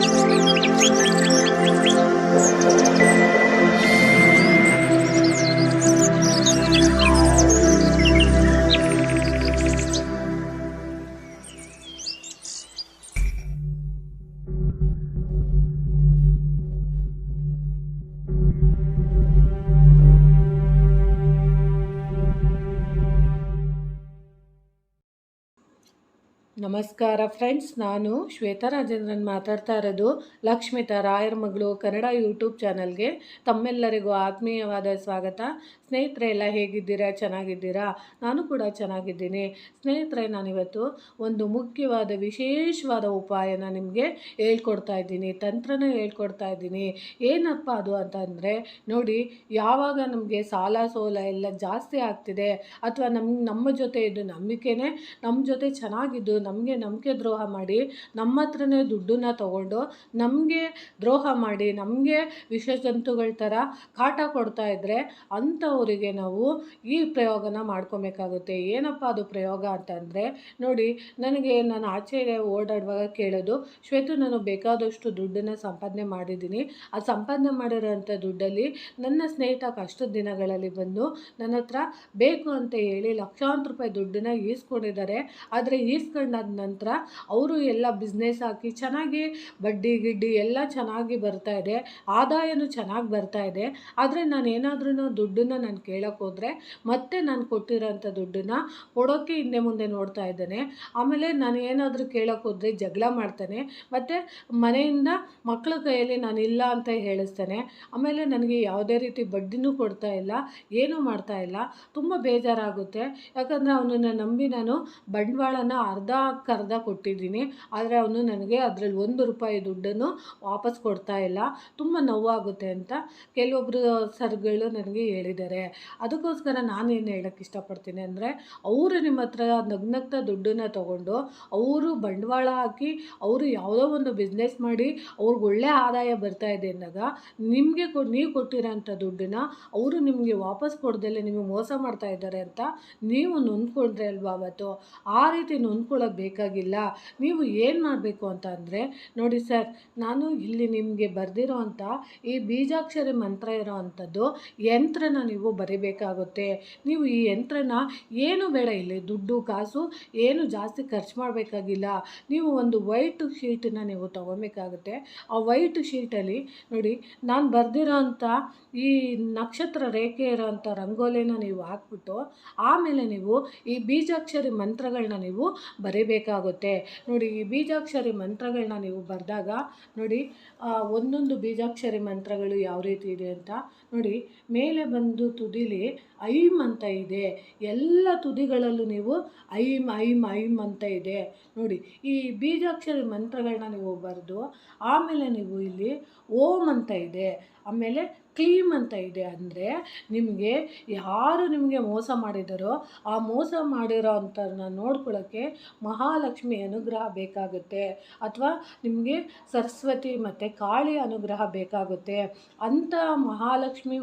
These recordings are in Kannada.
Música ನಮಸ್ಕಾರ ಫ್ರೆಂಡ್ಸ್, ನಾನು ಶ್ವೇತಾ ರಾಜೇಂದ್ರನ್ ಮಾತಾಡ್ತಾ ಇರೋದು ಲಕ್ಷ್ಮಿತಾ ರಾಯರ ಮಗಳು ಕನ್ನಡ ಯೂಟ್ಯೂಬ್ ಚಾನಲ್ಗೆ. ತಮ್ಮೆಲ್ಲರಿಗೂ ಆತ್ಮೀಯವಾದ ಸ್ವಾಗತ. ಸ್ನೇಹಿತರೆ, ಎಲ್ಲ ಹೇಗಿದ್ದೀರಾ? ಚೆನ್ನಾಗಿದ್ದೀರಾ? ನಾನು ಕೂಡ ಚೆನ್ನಾಗಿದ್ದೀನಿ. ಸ್ನೇಹಿತರೆ, ನಾನಿವತ್ತು ಒಂದು ಮುಖ್ಯವಾದ, ವಿಶೇಷವಾದ ಉಪಾಯನ ನಿಮಗೆ ಹೇಳ್ಕೊಡ್ತಾ ಇದ್ದೀನಿ. ತಂತ್ರನ ಹೇಳ್ಕೊಡ್ತಾ ಇದ್ದೀನಿ. ಏನಪ್ಪ ಅದು ಅಂತಂದರೆ ನೋಡಿ, ಯಾವಾಗ ನಮಗೆ ಸಾಲ ಸೋಲ ಎಲ್ಲ ಜಾಸ್ತಿ ಆಗ್ತಿದೆ, ಅಥವಾ ನಮ್ಮ ನಮ್ಮ ಜೊತೆ ಇದು ನಂಬಿಕೆನೇ ನಮ್ಮ ಜೊತೆ ಚೆನ್ನಾಗಿದ್ದು ನಮಗೆ ನಂಬಿಕೆ ದ್ರೋಹ ಮಾಡಿ ನಮ್ಮ ಹತ್ರನೇ ದುಡ್ಡನ್ನ ತಗೊಂಡು ನಮಗೆ ದ್ರೋಹ ಮಾಡಿ ನಮಗೆ ವಿಷಜಂತುಗಳ ಥರ ಕಾಟ ಕೊಡ್ತಾ ಇದ್ದರೆ ಅಂಥವರಿಗೆ ನಾವು ಈ ಪ್ರಯೋಗನ ಮಾಡ್ಕೊಬೇಕಾಗುತ್ತೆ. ಏನಪ್ಪ ಅದು ಪ್ರಯೋಗ ಅಂತಂದರೆ ನೋಡಿ ನನಗೆ ನಾನು ಆಚೆ ಓಡಾಡುವಾಗ ಕೇಳೋದು, ಶ್ವೇತು ನಾನು ಬೇಕಾದಷ್ಟು ದುಡ್ಡನ್ನು ಸಂಪಾದನೆ ಮಾಡಿದ್ದೀನಿ. ಆ ಸಂಪಾದನೆ ಮಾಡಿರೋಂಥ ದುಡ್ಡಲ್ಲಿ ನನ್ನ ಸ್ನೇಹಿತ ಕಷ್ಟದ ದಿನಗಳಲ್ಲಿ ಬಂದು ನನ್ನ ಹತ್ರ ಬೇಕು ಅಂತ ಹೇಳಿ ಲಕ್ಷಾಂತರ ರೂಪಾಯಿ ದುಡ್ಡನ್ನ ಈಸ್ಕೊಂಡಿದ್ದಾರೆ. ಆದರೆ ಈಸ್ಕೊಂಡಾದ ನಂತರ ಅವರು ಎಲ್ಲ ಬಿಸ್ನೆಸ್ ಹಾಕಿ ಚೆನ್ನಾಗಿ ಬಡ್ಡಿ ಗಿಡ್ಡಿ ಎಲ್ಲ ಚೆನ್ನಾಗಿ ಬರ್ತಾ ಇದೆ, ಆದಾಯನೂ ಚೆನ್ನಾಗಿ ಬರ್ತಾ ಇದೆ. ಆದರೆ ನಾನು ಏನಾದ್ರೂ ದುಡ್ಡನ್ನು ನಾನು ಕೇಳೋಕ್ಕೆ ಹೋದರೆ ಮತ್ತೆ ನಾನು ಕೊಟ್ಟಿರೋಂಥ ದುಡ್ಡನ್ನು ಕೊಡೋಕ್ಕೆ ಹಿಂದೆ ಮುಂದೆ ನೋಡ್ತಾ ಇದ್ದೇನೆ. ಆಮೇಲೆ ನಾನು ಏನಾದರೂ ಕೇಳೋಕ್ಕೆ ಹೋದರೆ ಜಗಳ ಮಾಡ್ತಾನೆ. ಮತ್ತು ಮನೆಯಿಂದ ಮಕ್ಕಳ ಕೈಯಲ್ಲಿ ನಾನು ಇಲ್ಲ ಅಂತ ಹೇಳಿಸ್ತೇನೆ. ಆಮೇಲೆ ನನಗೆ ಯಾವುದೇ ರೀತಿ ಬಡ್ಡಿನೂ ಕೊಡ್ತಾ ಇಲ್ಲ, ಏನೂ ಮಾಡ್ತಾ ಇಲ್ಲ. ತುಂಬ ಬೇಜಾರಾಗುತ್ತೆ. ಯಾಕಂದರೆ ಅವನನ್ನು ನಂಬಿ ನಾನು ಬಂಡವಾಳನ ಅರ್ಧಕ್ಕರ್ಧ ಕೊಟ್ಟಿದ್ದೀನಿ. ಆದರೆ ಅವನು ನನಗೆ ಅದರಲ್ಲಿ ಒಂದು ರೂಪಾಯಿ ದುಡ್ಡನ್ನು ವಾಪಸ್ ಕೊಡ್ತಾ ಇಲ್ಲ. ತುಂಬ ನೋವಾಗುತ್ತೆ ಅಂತ ಕೆಲವೊಬ್ಬರು ಸರ್ಗಳು ನನಗೆ ಹೇಳಿದ್ದಾರೆ. ಅದಕ್ಕೋಸ್ಕರ ನಾನು ಏನು ಹೇಳೋಕ್ಕೆ ಇಷ್ಟಪಡ್ತೀನಿ ಅಂದರೆ, ಅವರು ನಿಮ್ಮ ಹತ್ರ ನಗ್ನಗ್ತಾ ದುಡ್ಡನ್ನು ತಗೊಂಡು ಅವರು ಬಂಡವಾಳ ಹಾಕಿ ಅವರು ಯಾವುದೋ ಒಂದು ಬಿಸ್ನೆಸ್ ಮಾಡಿ ಅವ್ರಿಗೆ ಒಳ್ಳೆ ಆದಾಯ ಬರ್ತಾ ಇದೆ ಅಂದಾಗ, ನಿಮಗೆ ಕೊ, ನೀವು ಕೊಟ್ಟಿರೋಂಥ ದುಡ್ಡನ್ನ ಅವರು ನಿಮಗೆ ವಾಪಸ್ ಕೊಡ್ದಲ್ಲೇ ನಿಮಗೆ ಮೋಸ ಮಾಡ್ತಾ ಇದ್ದಾರೆ ಅಂತ ನೀವು ನೊಂದ್ಕೊಂಡ್ರೆ ಅಲ್ವಾ ಅವತ್ತು? ಆ ರೀತಿ ನೊಂದ್ಕೊಳ್ಳೋದು ಬೇಕಾಗಿಲ್ಲ. ನೀವು ಏನು ಮಾಡಬೇಕು ಅಂತ ಅಂದರೆ, ನೋಡಿ ಸರ್, ನಾನು ಇಲ್ಲಿ ನಿಮಗೆ ಬರೆದಿರೋ ಅಂಥ ಈ ಬೀಜಾಕ್ಷರಿ ಮಂತ್ರ ಇರೋ ಅಂಥದ್ದು ಯಂತ್ರನ ನೀವು ಬರಿಬೇಕಾಗುತ್ತೆ. ನೀವು ಈ ಯಂತ್ರನ ಏನು ಬೇಡ ಇಲ್ಲಿ ದುಡ್ಡು, ಕಾಸು ಏನು ಜಾಸ್ತಿ ಖರ್ಚು ಮಾಡಬೇಕಾಗಿಲ್ಲ. ನೀವು ಒಂದು ವೈಟ್ ಶೀಟನ್ನು ನೀವು ತೊಗೊಬೇಕಾಗುತ್ತೆ. ಆ ವೈಟ್ ಶೀಟಲ್ಲಿ ನೋಡಿ, ನಾನು ಬರೆದಿರೋ ಅಂಥ ಈ ನಕ್ಷತ್ರ ರೇಖೆ ಇರೋವಂಥ ರಂಗೋಲಿನ ನೀವು ಹಾಕ್ಬಿಟ್ಟು ಆಮೇಲೆ ನೀವು ಈ ಬೀಜಾಕ್ಷರಿ ಮಂತ್ರಗಳನ್ನ ನೀವು ಬರೀಬೇಕಾಗುತ್ತೆ ನೋಡಿ, ಈ ಬೀಜಾಕ್ಷರಿ ಮಂತ್ರಗಳನ್ನ ನೀವು ಬರೆದಾಗ, ನೋಡಿ ಒಂದೊಂದು ಬೀಜಾಕ್ಷರಿ ಮಂತ್ರಗಳು ಯಾವ ರೀತಿ ಇದೆ ಅಂತ. ನೋಡಿ, ಮೇಲೆ ಬಂದು ತುದಿಲಿ ಐಮ್ ಅಂತ ಇದೆ. ಎಲ್ಲ ತುದಿಗಳಲ್ಲೂ ನೀವು ಐಮ್ ಐಮ್ ಐಮ್ ಅಂತ ಇದೆ. ನೋಡಿ, ಈ ಬೀಜಾಕ್ಷರಿ ಮಂತ್ರಗಳನ್ನ ನೀವು ಬರೆದು, ಆಮೇಲೆ ನೀವು ಇಲ್ಲಿ ಓಂ ಅಂತ ಇದೆ. ಆಮೇಲೆ ಕ್ಲೀಮ್ ಅಂತ ಇದೆ ಅಂದರೆ ನಿಮಗೆ ಯಾರು ನಿಮಗೆ ಮೋಸ ಮಾಡಿದರೋ ಆ ಮೋಸ ಮಾಡಿರೋ ಅಂಥವ್ರನ್ನ ನೋಡ್ಕೊಳ್ಳೋಕ್ಕೆ ಮಹಾಲಕ್ಷ್ಮಿ ಅನುಗ್ರಹ ಬೇಕಾಗುತ್ತೆ. ಅಥವಾ ನಿಮಗೆ ಸರಸ್ವತಿ ಮತ್ತು ಕಾಳಿ ಅನುಗ್ರಹ ಬೇಕಾಗುತ್ತೆ. ಅಂಥ ಮಹಾಲಕ್ಷ್ಮಿ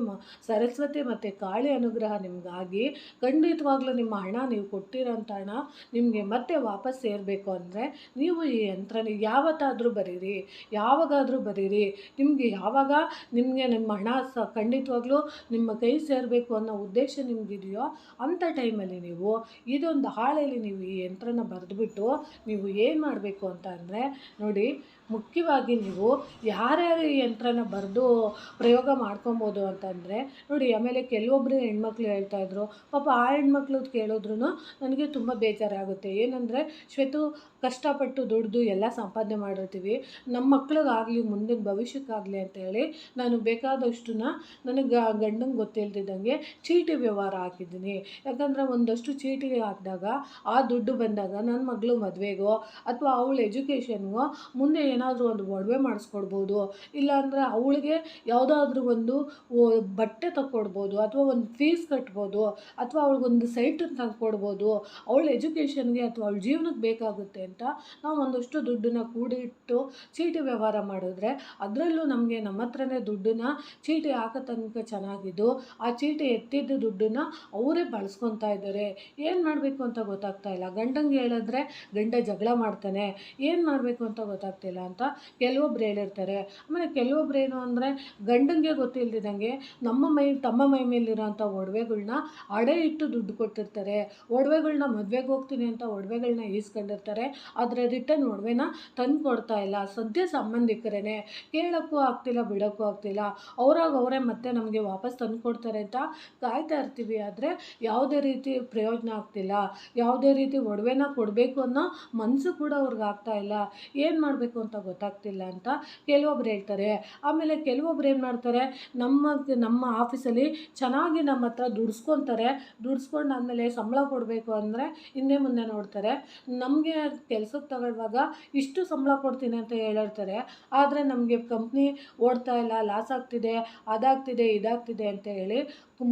ಸರಸ್ವತಿ ಮತ್ತು ಕಾಳಿ ಅನುಗ್ರಹ ನಿಮಗಾಗಿ ಖಂಡಿತವಾಗ್ಲೂ ನಿಮ್ಮ ಹಣ ನೀವು ಕೊಟ್ಟಿರೋಂಥ ಹಣ ನಿಮಗೆ ಮತ್ತೆ ವಾಪಸ್ ಸೇರಬೇಕು ಅಂದರೆ ನೀವು ಈ ಯಂತ್ರ ಯಾವತ್ತಾದರೂ ಬರೀರಿ. ಯಾವಾಗಾದರೂ ಬರೀರಿ. ನಿಮಗೆ ಯಾವಾಗ ನಿಮಗೆ ನಿಮ್ಮ ಹಣ ಸ ಖಂಡಿತವಾಗ್ಲೂ ನಿಮ್ಮ ಕೈ ಸೇರಬೇಕು ಅನ್ನೋ ಉದ್ದೇಶ ನಿಮಗಿದೆಯೋ ಅಂಥ ಟೈಮಲ್ಲಿ ನೀವು ಇದೊಂದು ಹಾಳೆಯಲ್ಲಿ ನೀವು ಈ ಯಂತ್ರನ ಬರೆದ್ಬಿಟ್ಟು ನೀವು ಏನು ಮಾಡಬೇಕು ಅಂತ ಅಂದರೆ ನೋಡಿ ಮುಖ್ಯವಾಗಿ ನೀವು ಯಾರ್ಯಾರು ಈ ಯಂತ್ರನ ಬರೆದು ಪ್ರಯೋಗ ಮಾಡ್ಕೊಬೋದು ಅಂತಂದರೆ ನೋಡಿ, ಆಮೇಲೆ ಕೆಲವೊಬ್ಬರು ಹೆಣ್ಮಕ್ಳು ಹೇಳ್ತಾಯಿದ್ರು ಪಾಪ ಆ ಹೆಣ್ಮಕ್ಳು ಕೇಳಿದ್ರು ನನಗೆ ತುಂಬ ಬೇಜಾರಾಗುತ್ತೆ. ಏನಂದರೆ, ಶ್ವೇತು, ಕಷ್ಟಪಟ್ಟು ದುಡ್ದು ಎಲ್ಲ ಸಂಪಾದನೆ ಮಾಡಿರ್ತೀವಿ. ನಮ್ಮ ಮಕ್ಳಿಗಾಗಲಿ, ಮುಂದಿನ ಭವಿಷ್ಯಕ್ಕಾಗಲಿ ಅಂತೇಳಿ ನಾನು ಬೇಕಾದಷ್ಟನ್ನ ನನಗೆ ಗಂಡಂಗೆ ಗೊತ್ತಿಲ್ದಿದ್ದಂಗೆ ಚೀಟಿ ವ್ಯವಹಾರ ಹಾಕಿದ್ದೀನಿ. ಯಾಕಂದರೆ ಒಂದಷ್ಟು ಚೀಟಿ ಹಾಕಿದಾಗ, ಆ ದುಡ್ಡು ಬಂದಾಗ ನನ್ನ ಮಗಳು ಮದುವೆಗೋ, ಅಥವಾ ಅವಳ ಎಜುಕೇಷನ್ಗೋ ಮುಂದೆ ಏನಾದರೂ ಒಂದು ಒಡವೆ ಮಾಡಿಸ್ಕೊಡ್ಬೋದು, ಇಲ್ಲಾಂದರೆ ಅವಳಿಗೆ ಯಾವುದಾದ್ರೂ ಒಂದು ಬಟ್ಟೆ ತಕ್ಕೊಡ್ಬೋದು ಅಥವಾ ಒಂದು ಫೀಸ್ ಕಟ್ಬೋದು ಅಥವಾ ಅವಳಿಗೊಂದು ಸೈಟನ್ನು ತಂದುಕೊಡ್ಬೋದು ಅವಳ ಎಜುಕೇಷನ್ಗೆ ಅಥವಾ ಅವಳ ಜೀವನಕ್ಕೆ ಬೇಕಾಗುತ್ತೆ ಅಂತ ನಾವು ಒಂದಷ್ಟು ದುಡ್ಡನ್ನ ಕೂಡಿಟ್ಟು ಚೀಟಿ ವ್ಯವಹಾರ ಮಾಡಿದ್ರೆ ಅದರಲ್ಲೂ ನಮಗೆ ನಮ್ಮ ಹತ್ರನೇ ದುಡ್ಡನ್ನ ಚೀಟಿ ಹಾಕೋ ತನಕ ಚೆನ್ನಾಗಿದ್ದು, ಆ ಚೀಟಿ ಎತ್ತಿದ್ದ ದುಡ್ಡನ್ನ ಅವರೇ ಬಳಸ್ಕೊತಾ ಇದ್ದಾರೆ. ಏನು ಮಾಡಬೇಕು ಅಂತ ಗೊತ್ತಾಗ್ತಾ ಇಲ್ಲ. ಗಂಡಂಗೆ ಹೇಳಿದ್ರೆ ಗಂಡ ಜಗಳ ಮಾಡ್ತಾನೆ. ಏನು ಮಾಡಬೇಕು ಅಂತ ಗೊತ್ತಾಗ್ತಿಲ್ಲ ಅಂತ ಕೆಲವೊಬ್ರು ಹೇಳಿರ್ತಾರೆ. ಆಮೇಲೆ ಕೆಲವೊಬ್ರು ಏನು ಅಂದರೆ ಗಂಡನಿಗೆ ಗೊತ್ತಿಲ್ಲದಿದ್ದಂಗೆ ನಮ್ಮ ಮೈ, ತಮ್ಮ ಮೈ ಮೇಲಿರೋಂಥ ಒಡವೆಗಳ್ನ ಅಡೆ ಇಟ್ಟು ದುಡ್ಡು ಕೊಟ್ಟಿರ್ತಾರೆ. ಒಡವೆಗಳ್ನ ಮದುವೆಗೆ ಹೋಗ್ತೀನಿ ಅಂತ ಒಡವೆಗಳನ್ನ ಈಸ್ಕೊಂಡಿರ್ತಾರೆ. ಆದರೆ ರಿಟರ್ನ್ ಒಡವೆನ ತಂದು ಕೊಡ್ತಾ ಇಲ್ಲ. ಸದ್ಯ ಸಂಬಂಧಿಕರೇ ಕೇಳೋಕ್ಕೂ ಆಗ್ತಿಲ್ಲ, ಬಿಡೋಕ್ಕೂ ಆಗ್ತಿಲ್ಲ. ಅವ್ರಾಗ ಅವರೇ ಮತ್ತೆ ನಮಗೆ ವಾಪಸ್ ತಂದು ಕೊಡ್ತಾರೆ ಅಂತ ಕಾಯ್ತಾ ಇರ್ತೀವಿ. ಆದರೆ ಯಾವುದೇ ರೀತಿ ಪ್ರಯೋಜನ ಆಗ್ತಿಲ್ಲ. ಯಾವುದೇ ರೀತಿ ಒಡವೆನ ಕೊಡಬೇಕು ಅನ್ನೋ ಮನಸ್ಸು ಕೂಡ ಅವ್ರಿಗೆ ಆಗ್ತಾ ಇಲ್ಲ. ಏನು ಮಾಡಬೇಕು ಅಂತ ಗೊತ್ತಾಗ್ತಿಲ್ಲ ಅಂತ ಕೆಲವೊಬ್ರು ಹೇಳ್ತಾರೆ. ಆಮೇಲೆ ಕೆಲವೊಬ್ರು ಏನು ಮಾಡ್ತಾರೆ, ನಮ್ಮ ನಮ್ಮ ಆಫೀಸಲ್ಲಿ ಚೆನ್ನಾಗಿ ನಮ್ಮ ಹತ್ರ ದುಡಿಸ್ಕೊತಾರೆ. ದುಡಿಸ್ಕೊಂಡಾದ್ಮೇಲೆ ಸಂಬಳ ಕೊಡಬೇಕು ಅಂದರೆ ಹಿಂದೆ ಮುಂದೆ ನೋಡ್ತಾರೆ. ನಮಗೆ ಕೆಲ್ಸಕ್ಕೆ ತಗೊಳ್ಳುವಾಗ ಇಷ್ಟು ಸಂಬಳ ಕೊಡ್ತೀನಿ ಅಂತ ಹೇಳಿರ್ತಾರೆ ಆದರೆ ನಮಗೆ ಕಂಪ್ನಿ ಓಡ್ತಾ ಇಲ್ಲ, ಲಾಸ್ ಆಗ್ತಿದೆ, ಅದಾಗ್ತಿದೆ, ಇದಾಗ್ತಿದೆ ಅಂತ ಹೇಳಿ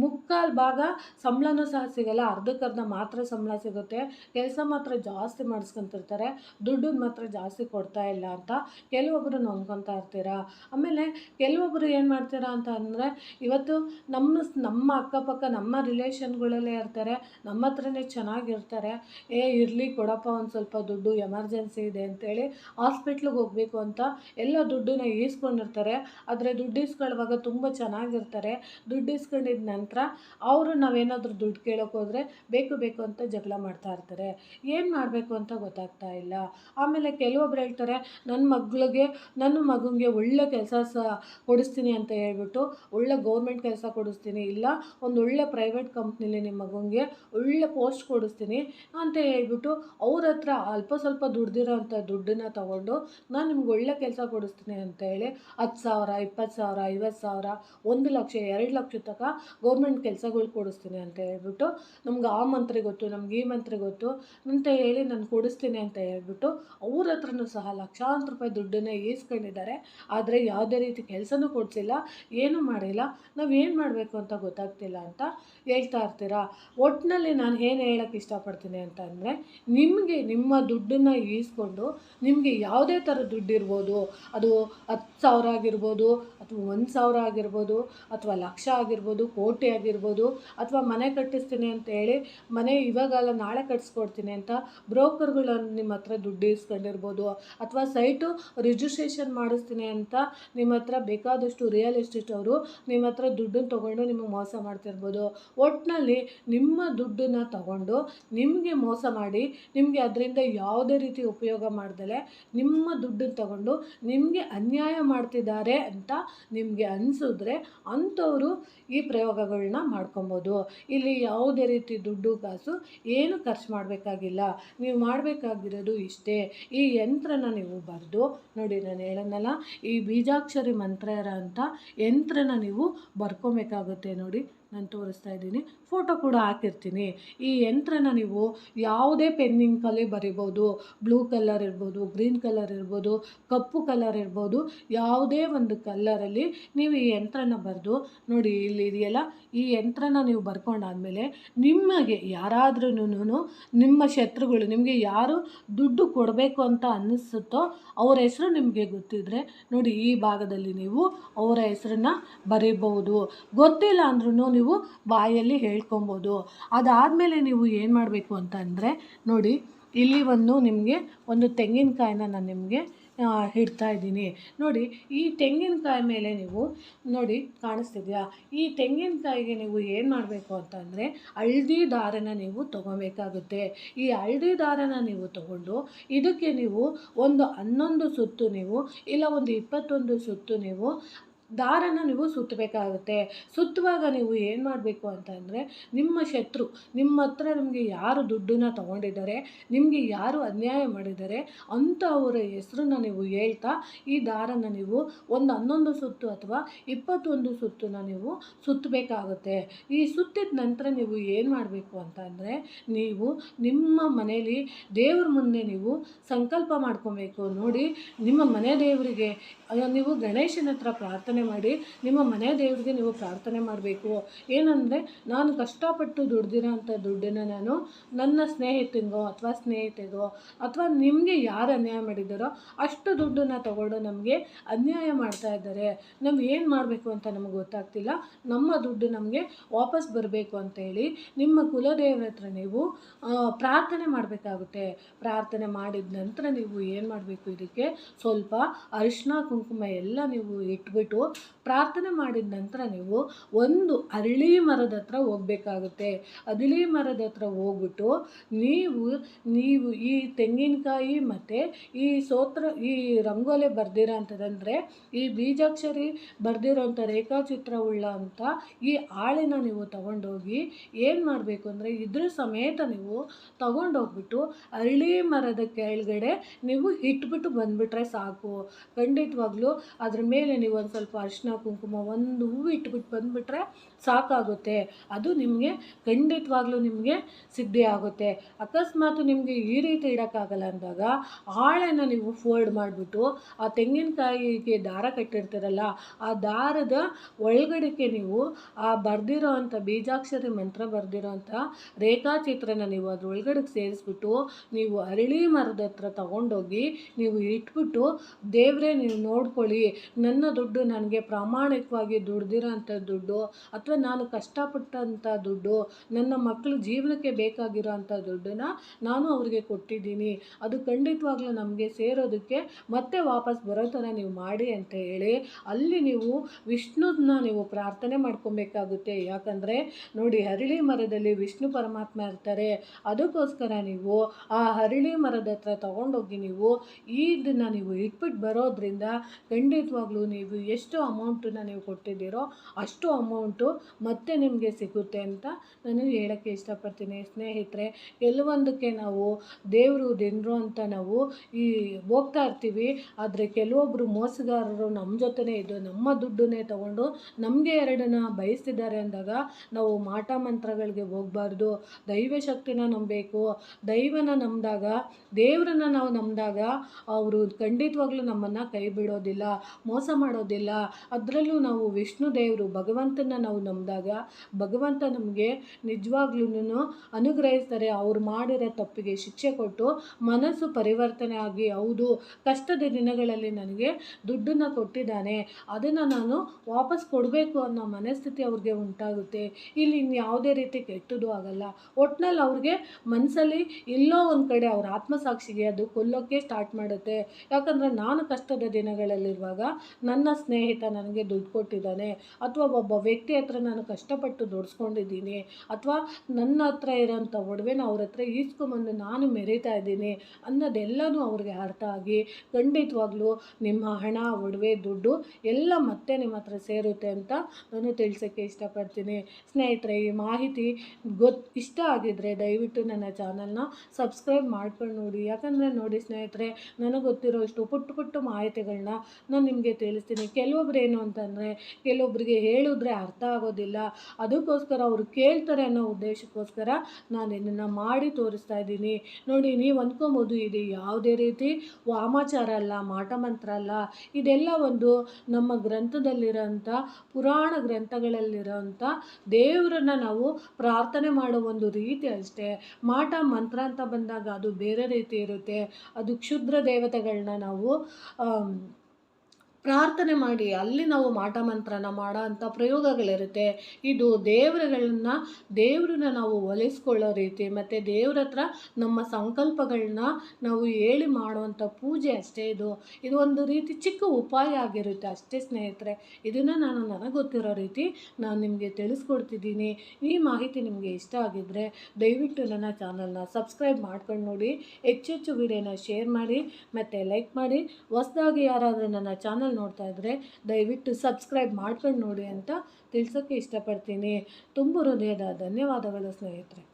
ಮುಕ್ಕಾಲು ಭಾಗ ಸಂಬಳನೂ ಸಹ ಸಿಗಲ್ಲ. ಅರ್ಧಕ್ಕರ್ಧ ಮಾತ್ರ ಸಂಬಳ ಸಿಗುತ್ತೆ. ಕೆಲಸ ಮಾತ್ರ ಜಾಸ್ತಿ ಮಾಡಿಸ್ಕೊಂತಿರ್ತಾರೆ. ದುಡ್ಡು ಮಾತ್ರ ಜಾಸ್ತಿ ಕೊಡ್ತಾ ಇಲ್ಲ ಅಂತ ಕೆಲವೊಬ್ಬರು ನೊಂದ್ಕೊತಾ ಇರ್ತೀರಾ? ಆಮೇಲೆ ಕೆಲವೊಬ್ಬರು ಏನು ಮಾಡ್ತೀರಾ ಅಂತ ಅಂದರೆ, ಇವತ್ತು ನಮ್ಮ ನಮ್ಮ ಅಕ್ಕಪಕ್ಕ, ನಮ್ಮ ರಿಲೇಷನ್ಗಳಲ್ಲೇ ಇರ್ತಾರೆ, ನಮ್ಮ ಹತ್ರನೇ ಚೆನ್ನಾಗಿರ್ತಾರೆ. ಏ, ಇರಲಿ ಕೊಡಪ್ಪ ಒಂದು ಸ್ವಲ್ಪ ದುಡ್ಡು ಎಮರ್ಜೆನ್ಸಿ ಇದೆ ಅಂತೇಳಿ ಹಾಸ್ಪಿಟ್ಲಿಗೆ ಹೋಗಬೇಕು ಅಂತ ಎಲ್ಲ ದುಡ್ಡನ್ನ ಈಸ್ಕೊಂಡಿರ್ತಾರೆ. ಆದರೆ ದುಡ್ಡು ಈಸ್ಕೊಳ್ಳುವಾಗ ತುಂಬ ಚೆನ್ನಾಗಿರ್ತಾರೆ. ದುಡ್ಡು ಈಸ್ಕೊಂಡಿದ್ದ ನಂತರ ಅವರು ನಾವೇನಾದರೂ ದುಡ್ಡು ಕೇಳೋಕೆ ಹೋದರೆ ಬೇಕು ಬೇಕು ಅಂತ ಜಗಳ ಮಾಡ್ತಾ ಇರ್ತಾರೆ. ಏನು ಮಾಡಬೇಕು ಅಂತ ಗೊತ್ತಾಗ್ತಾ ಇಲ್ಲ. ಆಮೇಲೆ ಕೆಲವೊಬ್ರು ಹೇಳ್ತಾರೆ, ನನ್ನ ಮಗಳಿಗೆ ನನ್ನ ಮಗನಿಗೆ ಒಳ್ಳೆ ಕೆಲಸ ಸಹ ಕೊಡಿಸ್ತೀನಿ ಅಂತ ಹೇಳ್ಬಿಟ್ಟು, ಒಳ್ಳೆ ಗೌರ್ಮೆಂಟ್ ಕೆಲಸ ಕೊಡಿಸ್ತೀನಿ, ಇಲ್ಲ ಒಂದು ಒಳ್ಳೆ ಪ್ರೈವೇಟ್ ಕಂಪ್ನಿಲಿ ನಿಮ್ಮ ಮಗನಿಗೆ ಒಳ್ಳೆ ಪೋಸ್ಟ್ ಕೊಡಿಸ್ತೀನಿ ಅಂತ ಹೇಳ್ಬಿಟ್ಟು ಅವ್ರ ಹತ್ರ ಅಲ್ಪ ಸ್ವಲ್ಪ ದುಡ್ದಿರೋ ಅಂಥ ದುಡ್ಡನ್ನ ತಗೊಂಡು ನಾನು ನಿಮ್ಗೆ ಒಳ್ಳೆ ಕೆಲಸ ಕೊಡಿಸ್ತೀನಿ ಅಂತ ಹೇಳಿ ಹತ್ತು ಸಾವಿರ, ಇಪ್ಪತ್ತು ಸಾವಿರ, ಐವತ್ತು ಸಾವಿರ, ಒಂದು ಲಕ್ಷ, ಎರಡು ಲಕ್ಷ ತನಕ ಗೌರ್ಮೆಂಟ್ ಕೆಲಸಗಳು ಕೊಡಿಸ್ತೀನಿ ಅಂತ ಹೇಳ್ಬಿಟ್ಟು ನಮ್ಗೆ ಆ ಮಂತ್ರಿ ಗೊತ್ತು, ನಮ್ಗೆ ಈ ಮಂತ್ರಿ ಗೊತ್ತು ಅಂತ ಹೇಳಿ ನಾನು ಕೊಡಿಸ್ತೀನಿ ಅಂತ ಹೇಳ್ಬಿಟ್ಟು ಅವ್ರ ಹತ್ರನೂ ಸಹ ಲಕ್ಷಾಂತರ ರೂಪಾಯಿ ದುಡ್ಡನ್ನ ಈಸ್ಕೊಂಡಿದ್ದಾರೆ, ಆದರೆ ಯಾವುದೇ ರೀತಿ ಕೆಲಸನೂ ಕೊಡಿಸಿಲ್ಲ, ಏನೂ ಮಾಡಿಲ್ಲ, ನಾವು ಏನು ಮಾಡಬೇಕು ಅಂತ ಗೊತ್ತಾಗ್ತಿಲ್ಲ ಅಂತ ಹೇಳ್ತಾ ಇರ್ತೀರಾ? ಒಟ್ಟಿನಲ್ಲಿ ನಾನು ಏನು ಹೇಳೋಕ್ಕೆ ಇಷ್ಟಪಡ್ತೀನಿ ಅಂತ ಅಂದರೆ, ನಿಮಗೆ ನಿಮ್ಮ ದುಡ್ಡನ್ನು ಈಸ್ಕೊಂಡು ನಿಮಗೆ ಯಾವುದೇ ಥರ ದುಡ್ಡಿರ್ಬೋದು ಅದು ಹತ್ತು ಸಾವಿರ ಆಗಿರ್ಬೋದು, ಅಥವಾ ಒಂದು ಸಾವಿರ ಆಗಿರ್ಬೋದು, ಅಥವಾ ಲಕ್ಷ ಆಗಿರ್ಬೋದು, ಕೋಟಿ ಆಗಿರ್ಬೋದು, ಅಥವಾ ಮನೆ ಕಟ್ಟಿಸ್ತೀನಿ ಅಂತ ಹೇಳಿ ಮನೆ ಇವಾಗಲ್ಲ ನಾಳೆ ಕಟ್ಸ್ಕೊಡ್ತೀನಿ ಅಂತ ಬ್ರೋಕರ್ಗಳನ್ನು ನಿಮ್ಮ ಹತ್ರ ದುಡ್ಡು ಇಸ್ಕೊಂಡಿರ್ಬೋದು ಅಥವಾ ಸೈಟು ರಿಜಿಸ್ಟ್ರೇಷನ್ ಮಾಡಿಸ್ತೀನಿ ಅಂತ ನಿಮ್ಮ ಹತ್ರ ಬೇಕಾದಷ್ಟು ರಿಯಲ್ ಎಸ್ಟೇಟ್ ಅವರು ನಿಮ್ಮ ಹತ್ರ ದುಡ್ಡನ್ನು ತೊಗೊಂಡು ನಿಮಗೆ ಮೋಸ ಮಾಡ್ತಿರ್ಬೋದು. ಒಟ್ಟಿನಲ್ಲಿ ನಿಮ್ಮ ದುಡ್ಡನ್ನು ತಗೊಂಡು ನಿಮಗೆ ಮೋಸ ಮಾಡಿ ನಿಮಗೆ ಅದರಿಂದ ಯಾವುದೇ ರೀತಿ ಉಪಯೋಗ ಮಾಡ್ದಲೆ ನಿಮ್ಮ ದುಡ್ಡನ್ನು ತಗೊಂಡು ನಿಮಗೆ ಅನ್ಯಾಯ ಮಾಡ್ತಿದ್ದಾರೆ ಅಂತ ನಿಮಗೆ ಅನಿಸಿದ್ರೆ ಅಂಥವರು ಈ ಪ್ರಯೋಗಗಳನ್ನ ಮಾಡ್ಕೊಬೋದು. ಇಲ್ಲಿ ಯಾವುದೇ ರೀತಿ ದುಡ್ಡು ಕಾಸು ಏನು ಖರ್ಚು ಮಾಡಬೇಕಾಗಿಲ್ಲ. ನೀವು ಮಾಡಬೇಕಾಗಿರೋದು ಇಷ್ಟೇ. ಈ ಯಂತ್ರನ ನೀವು ಬರೆದು ನೋಡಿ ನಾನು ಹೇಳೋಣಲ್ಲ ಈ ಬೀಜಾಕ್ಷರಿ ಮಂತ್ರ ಅಂತ ಯಂತ್ರನ ನೀವು ಬರ್ಕೊಬೇಕಾಗುತ್ತೆ ನೋಡಿ. ನಾನು ತೋರಿಸ್ತಾ ಇದ್ದೀನಿ. ಫೋಟೋ ಕೂಡ ಹಾಕಿರ್ತೀನಿ. ಈ ಯಂತ್ರನ ನೀವು ಯಾವುದೇ ಪೆನ್ನಿಂಕಲ್ಲಿ ಬರಿಬೋದು ಬ್ಲೂ ಕಲರ್ ಇರ್ಬೋದು ಗ್ರೀನ್ ಕಲರ್ ಇರ್ಬೋದು, ಕಪ್ಪು ಕಲರ್ ಇರ್ಬೋದು, ಯಾವುದೇ ಒಂದು ಕಲ್ಲರಲ್ಲಿ ನೀವು ಈ ಯಂತ್ರನ ಬರೆದು ನೋಡಿ ಇಲ್ಲಿ ಇದೆಯಲ್ಲ, ಈ ಯಂತ್ರನ ನೀವು ಬರ್ಕೊಂಡಾದಮೇಲೆ ನಿಮಗೆ ಯಾರಾದ್ರೂ ನಿಮ್ಮ ಶತ್ರುಗಳು, ನಿಮಗೆ ಯಾರು ದುಡ್ಡು ಕೊಡಬೇಕು ಅಂತ ಅನ್ನಿಸುತ್ತೋ ಅವರ ಹೆಸರು ನಿಮಗೆ ಗೊತ್ತಿದ್ದರೆ ನೋಡಿ ಈ ಭಾಗದಲ್ಲಿ ನೀವು ಅವರ ಹೆಸರನ್ನ ಬರೀಬಹುದು ಗೊತ್ತಿಲ್ಲ ಅಂದ್ರೂ ನೀವು ಬಾಯಲ್ಲಿ ಹೇಳ್ಕೊಬೋದು. ಅದಾದಮೇಲೆ ನೀವು ಏನು ಮಾಡಬೇಕು ಅಂತಂದರೆ ನೋಡಿ, ಇಲ್ಲಿ ಒಂದು ನಿಮಗೆ ಒಂದು ತೆಂಗಿನಕಾಯಿನ ನಾನು ನಿಮಗೆ ಇಡ್ತಾ ಇದ್ದೀನಿ. ನೋಡಿ, ಈ ತೆಂಗಿನಕಾಯಿ ಮೇಲೆ ನೀವು, ನೋಡಿ, ಕಾಣಿಸ್ತಿದೆಯಾ? ಈ ತೆಂಗಿನಕಾಯಿಗೆ ನೀವು ಏನು ಮಾಡಬೇಕು ಅಂತಂದರೆ ಹಳದಿ ದಾರನ ನೀವು ತೊಗೋಬೇಕಾಗುತ್ತೆ. ಈ ಹಳದಿ ದಾರನ ನೀವು ತಗೊಂಡು, ಇದಕ್ಕೆ ನೀವು ಒಂದು ಹನ್ನೊಂದು ಸುತ್ತು ನೀವು, ಇಲ್ಲ ಒಂದು ಇಪ್ಪತ್ತೊಂದು ಸುತ್ತು ನೀವು ದಾರನ ನೀವು ಸುತ್ತಬೇಕಾಗುತ್ತೆ. ಸುತ್ತುವಾಗ ನೀವು ಏನು ಮಾಡಬೇಕು ಅಂತಂದರೆ ನಿಮ್ಮ ಶತ್ರು ನಿಮ್ಮ ಹತ್ರ ನಿಮಗೆ ಯಾರು ದುಡ್ಡನ್ನ ತೊಗೊಂಡಿದ್ದಾರೆ, ನಿಮಗೆ ಯಾರು ಅನ್ಯಾಯ ಮಾಡಿದ್ದಾರೆ ಅಂಥವರ ಹೆಸ್ರನ್ನ ನೀವು ಹೇಳ್ತಾ, ಈ ದಾರನ ನೀವು ಒಂದು ಹನ್ನೊಂದು ಸುತ್ತು ಅಥವಾ ಇಪ್ಪತ್ತೊಂದು ಸುತ್ತನ್ನ ನೀವು ಸುತ್ತಬೇಕಾಗುತ್ತೆ. ಈ ಸುತ್ತಿದ ನಂತರ ನೀವು ಏನು ಮಾಡಬೇಕು ಅಂತಂದರೆ ನೀವು ನಿಮ್ಮ ಮನೆಯಲ್ಲಿ ದೇವ್ರ ಮುಂದೆ ನೀವು ಸಂಕಲ್ಪ ಮಾಡ್ಕೊಬೇಕು. ನೋಡಿ, ನಿಮ್ಮ ಮನೆ ದೇವರಿಗೆ ನೀವು ಗಣೇಶನ ಹತ್ರ ಪ್ರಾರ್ಥನೆ ಮಾಡಿ ನಿಮ್ಮ ಮನೆ ದೇವರಿಗೆ ನೀವು ಪ್ರಾರ್ಥನೆ ಮಾಡಬೇಕು. ಏನಂದರೆ, ನಾನು ಕಷ್ಟಪಟ್ಟು ದುಡ್ದಿರೋ ಅಂಥ ದುಡ್ಡನ್ನು ನಾನು ನನ್ನ ಸ್ನೇಹಿತನಿಗೋ ಅಥವಾ ಸ್ನೇಹಿತೆಗೋ ಅಥವಾ ನಿಮಗೆ ಯಾರು ಅನ್ಯಾಯ ಮಾಡಿದ್ದಾರೋ ಅಷ್ಟು ದುಡ್ಡನ್ನು ತಗೊಂಡು ನಮಗೆ ಅನ್ಯಾಯ ಮಾಡ್ತಾ ಇದ್ದಾರೆ. ನಾವು ಏನು ಮಾಡಬೇಕು ಅಂತ ನಮಗೆ ಗೊತ್ತಾಗ್ತಿಲ್ಲ. ನಮ್ಮ ದುಡ್ಡು ನಮಗೆ ವಾಪಸ್ ಬರಬೇಕು ಅಂತೇಳಿ ನಿಮ್ಮ ಕುಲದೇವರ ಹತ್ರ ನೀವು ಪ್ರಾರ್ಥನೆ ಮಾಡಬೇಕಾಗುತ್ತೆ. ಪ್ರಾರ್ಥನೆ ಮಾಡಿದ ನಂತರ ನೀವು ಏನು ಮಾಡಬೇಕು? ಇದಕ್ಕೆ ಸ್ವಲ್ಪ ಅರಿಶಿನ, ಕುಂಕುಮ ಎಲ್ಲ ನೀವು ಇಟ್ಬಿಟ್ಟು ಪ್ರಾರ್ಥನೆ ಮಾಡಿದ ನಂತರ ನೀವು ಒಂದು ಅರಳಿ ಮರದ ಹತ್ರ ಹೋಗ್ಬೇಕಾಗುತ್ತೆ. ಅರಳಿ ಮರದ ಹತ್ರ ಹೋಗ್ಬಿಟ್ಟು ನೀವು ನೀವು ಈ ತೆಂಗಿನಕಾಯಿ ಮತ್ತು ಈ ಸೋತ್ರ, ಈ ರಂಗೋಲೆ ಬರ್ದಿರೋ ಅಂಥದ್ದಂದರೆ ಈ ಬೀಜಾಕ್ಷರಿ ಬರ್ದಿರೋಂಥ ರೇಖಾಚಿತ್ರವುಳ್ಳ ಅಂತ ಈ ಆಳಿನ ನೀವು ತಗೊಂಡೋಗಿ ಏನು ಮಾಡಬೇಕು ಅಂದರೆ ಇದ್ರ ಸಮೇತ ನೀವು ತಗೊಂಡೋಗ್ಬಿಟ್ಟು ಅರಳಿ ಮರದ ಕೆಳಗಡೆ ನೀವು ಇಟ್ಬಿಟ್ಟು ಬಂದುಬಿಟ್ರೆ ಸಾಕು. ಖಂಡಿತವಾಗ್ಲೂ ಅದ್ರ ಮೇಲೆ ನೀವು ಒಂದು ಸ್ವಲ್ಪ ಅರಿಶಿನ ಕುಂಕುಮ ಒಂದು ಹೂವು ಇಟ್ಬಿಟ್ಟು ಬಂದುಬಿಟ್ರೆ ಸಾಕಾಗುತ್ತೆ. ಅದು ನಿಮಗೆ ಖಂಡಿತವಾಗ್ಲೂ ನಿಮಗೆ ಸಿದ್ಧಿ ಆಗುತ್ತೆ. ಅಕಸ್ಮಾತ್ ನಿಮಗೆ ಈ ರೀತಿ ಇಡೋಕ್ಕಾಗಲ್ಲ ಅಂದಾಗ ಹಾಳೆನ ನೀವು ಫೋಲ್ಡ್ ಮಾಡಿಬಿಟ್ಟು ಆ ತೆಂಗಿನಕಾಯಿಗೆ ದಾರ ಕಟ್ಟಿರ್ತೀರಲ್ಲ, ಆ ದಾರದ ಒಳಗಡೆಗೆ ನೀವು ಆ ಬರ್ದಿರೋ ಅಂಥ ಬೀಜಾಕ್ಷರಿ ಮಂತ್ರ ಬರ್ದಿರೋ ಅಂಥ ರೇಖಾಚಿತ್ರನ ನೀವು ಅದ್ರ ಒಳಗಡೆ ಸೇರಿಸ್ಬಿಟ್ಟು ನೀವು ಅರಳಿ ಮರದ ಹತ್ರ ತಗೊಂಡೋಗಿ ನೀವು ಇಟ್ಬಿಟ್ಟು, ದೇವರೇ, ನೀವು ನೋಡ್ಕೊಳ್ಳಿ, ನನ್ನ ದುಡ್ಡು ನನಗೆ ಪ್ರಾಮಾಣಿಕವಾಗಿ ದುಡ್ದಿರೋ ಅಂಥ ದುಡ್ಡು, ಅಥವಾ ನಾನು ಕಷ್ಟಪಟ್ಟಂಥ ದುಡ್ಡು, ನನ್ನ ಮಕ್ಕಳ ಜೀವನಕ್ಕೆ ಬೇಕಾಗಿರೋ ಅಂಥ ದುಡ್ಡನ್ನ ನಾನು ಅವ್ರಿಗೆ ಕೊಟ್ಟಿದ್ದೀನಿ. ಅದು ಖಂಡಿತವಾಗ್ಲೂ ನಮಗೆ ಸೇರೋದಕ್ಕೆ ಮತ್ತೆ ವಾಪಸ್ ಬರೋ ಥರ ನೀವು ಮಾಡಿ ಅಂತ ಹೇಳಿ, ಅಲ್ಲಿ ನೀವು ವಿಷ್ಣುನ ನೀವು ಪ್ರಾರ್ಥನೆ ಮಾಡ್ಕೊಬೇಕಾಗುತ್ತೆ. ಯಾಕಂದರೆ ನೋಡಿ ಹರಳಿ ಮರದಲ್ಲಿ ವಿಷ್ಣು ಪರಮಾತ್ಮ ಇರ್ತಾರೆ. ಅದಕ್ಕೋಸ್ಕರ ನೀವು ಆ ಹರಳಿ ಮರದ ಹತ್ರ ತೊಗೊಂಡೋಗಿ ನೀವು ಇದನ್ನು ನೀವು ಇಟ್ಬಿಟ್ಟು ಬರೋದ್ರಿಂದ ಖಂಡಿತವಾಗ್ಲೂ ನೀವು ಎಷ್ಟು ಅಮೌಂಟನ್ನು ನೀವು ಕೊಟ್ಟಿದ್ದೀರೋ ಅಷ್ಟು ಅಮೌಂಟು ಮತ್ತೆ ನಿಮಗೆ ಸಿಗುತ್ತೆ ಅಂತ ನಾನು ಹೇಳೋಕ್ಕೆ ಇಷ್ಟಪಡ್ತೀನಿ. ಸ್ನೇಹಿತರೆ, ಕೆಲವೊಂದಕ್ಕೆ ನಾವು ದೇವರು ದಿನರು ಅಂತ ನಾವು ಈ ಹೋಗ್ತಾ ಇರ್ತೀವಿ. ಆದರೆ ಕೆಲವೊಬ್ಬರು ಮೋಸಗಾರರು ನಮ್ಮ ಜೊತೆನೇ ಇದ್ದು, ನಮ್ಮ ದುಡ್ಡನ್ನೇ ತಗೊಂಡು ನಮಗೆ ಎರಡನ್ನ ಬಯಸ್ತಿದ್ದಾರೆ ಅಂದಾಗ ನಾವು ಮಾಟ ಮಂತ್ರಗಳಿಗೆ ಹೋಗಬಾರ್ದು. ದೈವ ಶಕ್ತಿನ ನಂಬಬೇಕು. ದೈವನ ನಂಬಿದಾಗ, ದೇವರನ್ನ ನಾವು ನಂಬಿದಾಗ ಅವರು ಖಂಡಿತವಾಗ್ಲೂ ನಮ್ಮನ್ನು ಕೈ ಬಿಡೋದಿಲ್ಲ, ಮೋಸ ಮಾಡೋದಿಲ್ಲ. ಅದರಲ್ಲೂ ನಾವು ವಿಷ್ಣು ದೇವರು ಭಗವಂತನ ನಾವು ನಂಬಿದಾಗ ಭಗವಂತ ನಮಗೆ ನಿಜವಾಗ್ಲೂ ಅನುಗ್ರಹಿಸ್ತಾರೆ. ಅವ್ರು ಮಾಡಿರೋ ತಪ್ಪಿಗೆ ಶಿಕ್ಷೆ ಕೊಟ್ಟು ಮನಸ್ಸು ಪರಿವರ್ತನೆ ಆಗಿ ಹೌದು, ಕಷ್ಟದ ದಿನಗಳಲ್ಲಿ ನನಗೆ ದುಡ್ಡನ್ನು ಕೊಟ್ಟಿದ್ದಾನೆ. ಅದನ್ನು ನಾನು ವಾಪಸ್ ಕೊಡಬೇಕು ಅನ್ನೋ ಮನಸ್ಥಿತಿ ಅವ್ರಿಗೆ ಉಂಟಾಗುತ್ತೆ. ಇಲ್ಲಿ ಯಾವುದೇ ರೀತಿ ಕೆಟ್ಟದ್ದು ಆಗಲ್ಲ. ಒಟ್ನಲ್ಲಿ ಅವ್ರಿಗೆ ಮನಸ್ಸಲ್ಲಿ ಎಲ್ಲೋ ಒಂದು ಕಡೆ ಅವ್ರ ಆತ್ಮಸಾಕ್ಷಿಗೆ ಅದು ಕೊಲ್ಲೋಕ್ಕೆ ಸ್ಟಾರ್ಟ್ ಮಾಡುತ್ತೆ. ಯಾಕಂದರೆ ನಾನು ಕಷ್ಟದ ದಿನಗಳಲ್ಲಿರುವಾಗ ನನ್ನ ಸ್ನೇಹಿತ ನನಗೆ ದುಡ್ಡು ಕೊಟ್ಟಿದ್ದಾನೆ. ಅಥವಾ ಒಬ್ಬ ವ್ಯಕ್ತಿ ಹತ್ರ ನಾನು ಕಷ್ಟಪಟ್ಟು ದುಡ್ಸ್ಕೊಂಡಿದ್ದೀನಿ ಅಥವಾ ನನ್ನ ಹತ್ರ ಇರೋಂಥ ಒಡವೆನ ಅವ್ರ ಹತ್ರ ಈಸ್ಕೊಂಬಂದು ನಾನು ಮೆರೀತಾ ಇದ್ದೀನಿ ಅನ್ನೋದೆಲ್ಲನೂ ಅವ್ರಿಗೆ ಅರ್ಥ ಆಗಿ ಖಂಡಿತವಾಗ್ಲೂ ನಿಮ್ಮ ಹಣ, ಒಡವೆ, ದುಡ್ಡು ಎಲ್ಲ ಮತ್ತೆ ನಿಮ್ಮ ಹತ್ರ ಸೇರುತ್ತೆ ಅಂತ ನಾನು ತಿಳಿಸೋಕ್ಕೆ ಇಷ್ಟಪಡ್ತೀನಿ. ಸ್ನೇಹಿತರೆ, ಈ ಮಾಹಿತಿ ಗೊತ್ತು ಇಷ್ಟ ಆಗಿದ್ದರೆ ದಯವಿಟ್ಟು ನನ್ನ ಚಾನಲ್ನ ಸಬ್ಸ್ಕ್ರೈಬ್ ಮಾಡ್ಕೊಂಡು ನೋಡಿ. ಯಾಕಂದರೆ ನೋಡಿ ಸ್ನೇಹಿತರೆ, ನನಗೆ ಗೊತ್ತಿರೋ ಇಷ್ಟು ಪುಟ್ಟ ಪುಟ್ಟ ಮಾಹಿತಿಗಳನ್ನ ನಾನು ನಿಮಗೆ ತಿಳಿಸ್ತೀನಿ. ಕೆಲವೊಬ್ರು ಏನು ಅಂತಂದರೆ ಕೆಲವೊಬ್ಬರಿಗೆ ಹೇಳಿದ್ರೆ ಅರ್ಥ ಆಗೋದಿಲ್ಲ. ಅದಕ್ಕೋಸ್ಕರ ಅವರು ಕೇಳ್ತಾರೆ ಅನ್ನೋ ಉದ್ದೇಶಕ್ಕೋಸ್ಕರ ನಾನು ಇದನ್ನು ಮಾಡಿ ತೋರಿಸ್ತಾ ಇದ್ದೀನಿ. ನೋಡಿ, ನೀವು ಅಂದ್ಕೊಬೋದು ಇದು ಯಾವುದೇ ರೀತಿ ವಾಮಾಚಾರ ಅಲ್ಲ, ಮಾಟ ಮಂತ್ರ ಅಲ್ಲ. ಇದೆಲ್ಲ ಒಂದು ನಮ್ಮ ಗ್ರಂಥದಲ್ಲಿರೋಂಥ ಪುರಾಣ ಗ್ರಂಥಗಳಲ್ಲಿರೋಂಥ ದೇವರನ್ನ ನಾವು ಪ್ರಾರ್ಥನೆ ಮಾಡೋ ಒಂದು ರೀತಿ ಅಷ್ಟೇ. ಮಾಟ, ಮಂತ್ರ ಅಂತ ಬಂದಾಗ ಅದು ಬೇರೆ ರೀತಿ ಇರುತ್ತೆ. ಅದು ಕ್ಷುದ್ರ ದೇವತೆಗಳನ್ನ ನಾವು ಪ್ರಾರ್ಥನೆ ಮಾಡಿ, ಅಲ್ಲಿ ನಾವು ಮಾಟ ಮಂತ್ರನ ಮಾಡೋ ಅಂಥ ಪ್ರಯೋಗಗಳಿರುತ್ತೆ. ಇದು ದೇವರುಗಳನ್ನ, ದೇವ್ರನ್ನ ನಾವು ಒಲಿಸ್ಕೊಳ್ಳೋ ರೀತಿ, ಮತ್ತು ದೇವ್ರ ಹತ್ರ ನಮ್ಮ ಸಂಕಲ್ಪಗಳನ್ನ ನಾವು ಹೇಳಿ ಮಾಡುವಂಥ ಪೂಜೆ ಅಷ್ಟೇ ಇದು. ಇದು ಒಂದು ರೀತಿ ಚಿಕ್ಕ ಉಪಾಯ ಆಗಿರುತ್ತೆ ಅಷ್ಟೇ ಸ್ನೇಹಿತರೆ. ಇದನ್ನು ನಾನು ನನಗೆ ಗೊತ್ತಿರೋ ರೀತಿ ನಾನು ನಿಮಗೆ ತಿಳಿಸ್ಕೊಡ್ತಿದ್ದೀನಿ. ಈ ಮಾಹಿತಿ ನಿಮಗೆ ಇಷ್ಟ ಆಗಿದ್ದರೆ ದಯವಿಟ್ಟು ನನ್ನ ಚಾನಲ್ನ ಸಬ್ಸ್ಕ್ರೈಬ್ ಮಾಡ್ಕೊಂಡು ನೋಡಿ, ಹೆಚ್ಚೆಚ್ಚು ವಿಡಿಯೋನ ಶೇರ್ ಮಾಡಿ, ಮತ್ತು ಲೈಕ್ ಮಾಡಿ, ಹೊಸದಾಗಿ ಯಾರಾದರೂ ನನ್ನ ಚಾನಲ್ ನೋಡ್ತಾ ಇದ್ದರೆ ದಯವಿಟ್ಟು ಸಬ್ಸ್ಕ್ರೈಬ್ ಮಾಡ್ಕೊಂಡು ನೋಡಿ ಅಂತ ತಿಳ್ಸೋಕ್ಕೆ ಇಷ್ಟಪಡ್ತೀನಿ. ತುಂಬ ಹೃದಯದ ಧನ್ಯವಾದಗಳು ಸ್ನೇಹಿತರೆ.